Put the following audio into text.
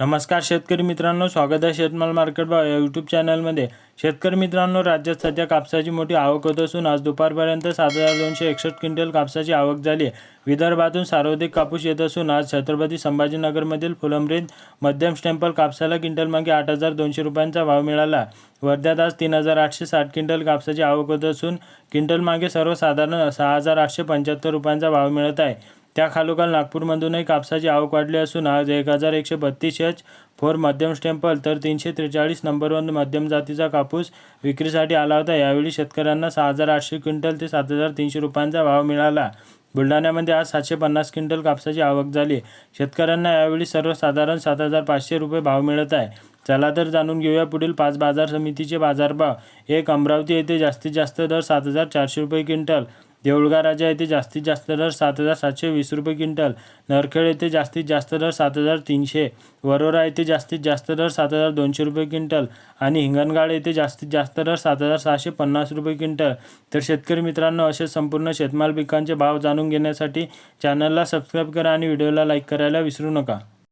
नमस्कार शेतकरी मित्रांनो स्वागत आहे शेतमाल मार्केट भाव या यूट्यूब चॅनलमध्ये. शेतकरी मित्रांनो राज्यात सध्या कापसाची मोठी आवक होत असून आज दुपारपर्यंत सात हजार दोनशे एकसष्ट क्विंटल कापसाची आवक झाली आहे. विदर्भातून सर्वाधिक कापूस येत असून आज छत्रपती संभाजीनगरमधील फुलंब्रीत मध्यम स्टॅम्पल कापसाला क्विंटल मागे आठ हजार दोनशे रुपयांचा भाव मिळाला वर्ध्यात आज तीन हजार आठशे साठ क्विंटल कापसाची आवक होत असून क्विंटल मागे सर्वसाधारण सहा हजार आठशे पंच्याहत्तर रुपयांचा भाव मिळत आहे. त्याखालोखाल नागपूरमधूनही कापसाची आवक वाढली असून आज एक हजार एकशे बत्तीस एच फोर मध्यम स्टेम्पल तर तीनशे त्रेचाळीस नंबर वन मध्यम जातीचा कापूस विक्रीसाठी आला होता. यावेळी शेतकऱ्यांना सहा हजार आठशे क्विंटल ते सात हजार तीनशे रुपयांचा भाव मिळाला. बुलढाण्यामध्ये आज सातशे पन्नास क्विंटल कापसाची आवक झाली. शेतकऱ्यांना यावेळी सर्वसाधारण सात हजार पाचशे रुपये भाव मिळत आहे. चला तर जाणून घेऊया पुढील पाच बाजार समितीचे बाजारभाव. एक अमरावती येथे जास्तीत जास्त दर सात हजार चारशे रुपये क्विंटल. देऊळगा राजा येथे जास्तीत जास्त दर सात हजार सातशे वीस रुपये क्विंटल. नरखेड येथे जास्तीत जास्त दर सात हजार तीनशे. वरोरा येथे जास्तीत जास्त दर सात हजार दोनशे रुपये क्विंटल. आणि हिंगणघाट येथे जास्तीत जास्त दर सात हजार सहाशे पन्नास रुपये क्विंटल. तर शेतकरी मित्रांनो असे संपूर्ण शेतमाल पिकांचे भाव जाणून घेण्यासाठी चॅनलला सबस्क्राईब करा आणि व्हिडिओला लाईक करायला विसरू नका.